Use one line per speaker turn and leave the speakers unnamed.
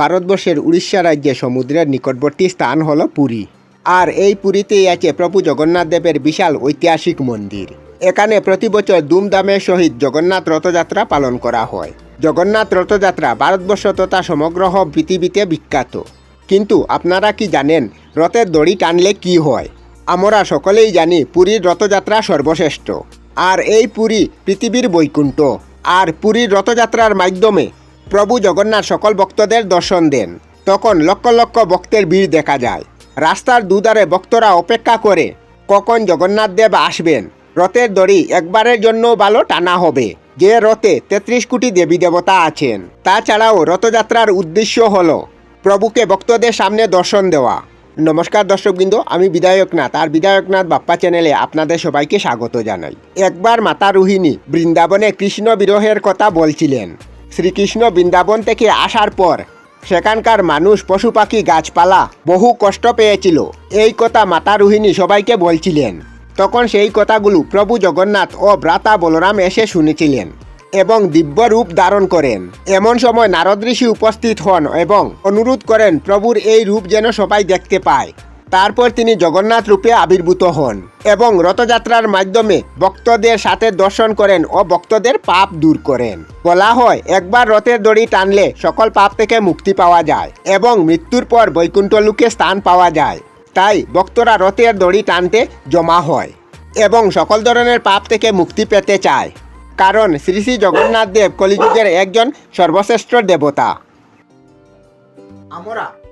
ভারতবর্ষের উড়িষ্যা রাজ্যে সমুদ্রের নিকটবর্তী স্থান হল পুরী। আর এই পুরীতেই আছে প্রভু জগন্নাথ দেবের বিশাল ঐতিহাসিক মন্দির। এখানে প্রতি বছর ধুমধামের সহিত জগন্নাথ রথযাত্রা পালন করা হয়। জগন্নাথ রথযাত্রা ভারতবর্ষ তথা সমগ্র পৃথিবীতে বিখ্যাত। কিন্তু আপনারা কি জানেন রথের দড়ি টানলে কি হয়? আমরা সকলেই জানি পুরীর রথযাত্রা সর্বশ্রেষ্ঠ। আর এই পুরী পৃথিবীর বৈকুণ্ঠ। আর পুরীর রথযাত্রার মাধ্যমে প্রভু জগন্নাথ সকল ভক্তদের দর্শন দেন। তখন লক্ষ লক্ষ ভক্তের ভিড় দেখা যায়। রাস্তার দুধারে ভক্তরা অপেক্ষা করে, কখন জগন্নাথ দেব আসবেন? রথের দড়ি একবারের জন্য ভালো টানা হবে। যে রথে তেত্রিশ কোটি দেবী দেবতা আছেন, তাছাড়াও রথযাত্রার উদ্দেশ্য হল প্রভুকে ভক্তদের সামনে দর্শন দেওয়া। নমস্কার দর্শকবৃন্দ আমি বিধায়কনাথ। আর বিধায়কনাথ বাপ্পা চ্যানেলে আপনাদের সবাইকে স্বাগত জানাই। একবার মাতা রোহিণী বৃন্দাবনে কৃষ্ণ বিরহের কথা বলছিলেন। শ্রীকৃষ্ণ বৃন্দাবন থেকে আসার পর সেখানকার মানুষ পশু পাখি গাছপালা বহু কষ্ট পেয়েছিল। এই কথা মাতা রোহিণী সবাইকে বলছিলেন। তখন সেই কথাগুলো প্রভু জগন্নাথ ও ভ্রাতা বলরাম এসে শুনেছিলেন এবং দিব্য রূপ ধারণ করেন। এমন সময় নারদ ঋষি উপস্থিত হন এবং অনুরোধ করেন, প্রভুর এই রূপ যেন সবাই দেখতে পায়। তারপর তিনি জগন্নাথ রূপে আবির্ভূত হন এবং রথযাত্রার মাধ্যমে ভক্তদের সাথে দর্শন করেন ও ভক্তদের পাপ দূর করেন। বলা হয়, একবার রথের দড়ি টানলে সকল পাপ থেকে মুক্তি পাওয়া যায় এবং মৃত্যুর পর বৈকুণ্ঠ লোকে স্থান পাওয়া যায়। তাই ভক্তরা রথের দড়ি টানতে জমা হয় এবং সকল ধরনের পাপ থেকে মুক্তি পেতে চায়। কারণ শ্রী শ্রী জগন্নাথ দেব কলিযুগের একজন সর্বশ্রেষ্ঠ দেবতা। আমরা